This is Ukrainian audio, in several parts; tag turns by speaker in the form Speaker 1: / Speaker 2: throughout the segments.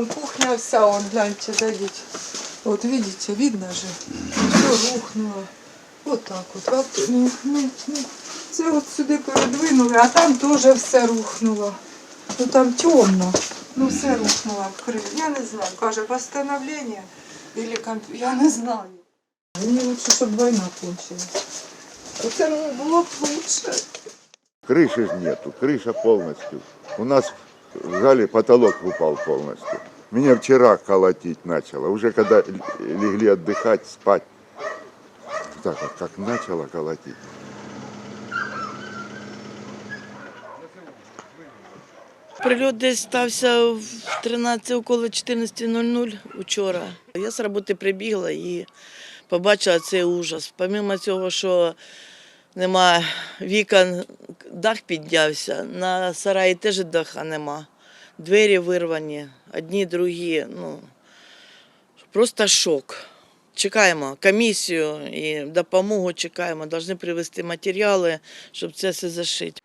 Speaker 1: Вон кухня вся, вон, гляньте, зайдите. Вот видите, видно же, все рухнуло. Вот так от. Т- ну, ну, ну, от сюди передвинули, а там теж все рухнуло. Ну там темно. Ну все рухнуло в Крим. Я не знаю. Каже, восстановлення или комп... Я не знаю. Мені лучше, щоб війна кончилась. Оце було б лучше.
Speaker 2: Крыши ж нету, крыша полностью. У нас в зале потолок упал полностью. Меня вчера колотить начало. Уже когда легли отдыхать, спать. Так вот, как начало колотить.
Speaker 3: Прильот десь стався в 13, около 14.00 учора. Я з роботи прибігла і побачила цей ужас. Помимо цього, що нема вікон, дах піднявся, на сараї теж даха нема Двері вирвані, одні, другі. Ну, просто шок. Чекаємо комісію і допомогу чекаємо. Повинні привезти матеріали, щоб це все зашити.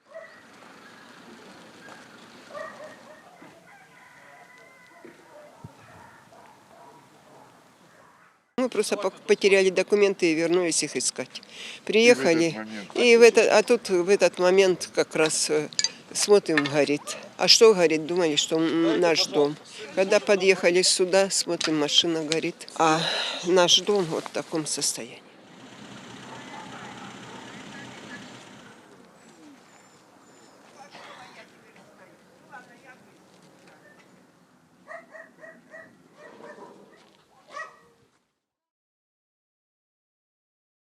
Speaker 4: Мы просто пок- потеряли документы и вернулись их искать. Приехали,
Speaker 2: момент
Speaker 4: и в это, а тут в этот момент как раз э, смотрим, горит. А что горит? Думали, что наш дом. Когда подъехали сюда, смотрим, машина горит. А наш дом вот в таком состоянии.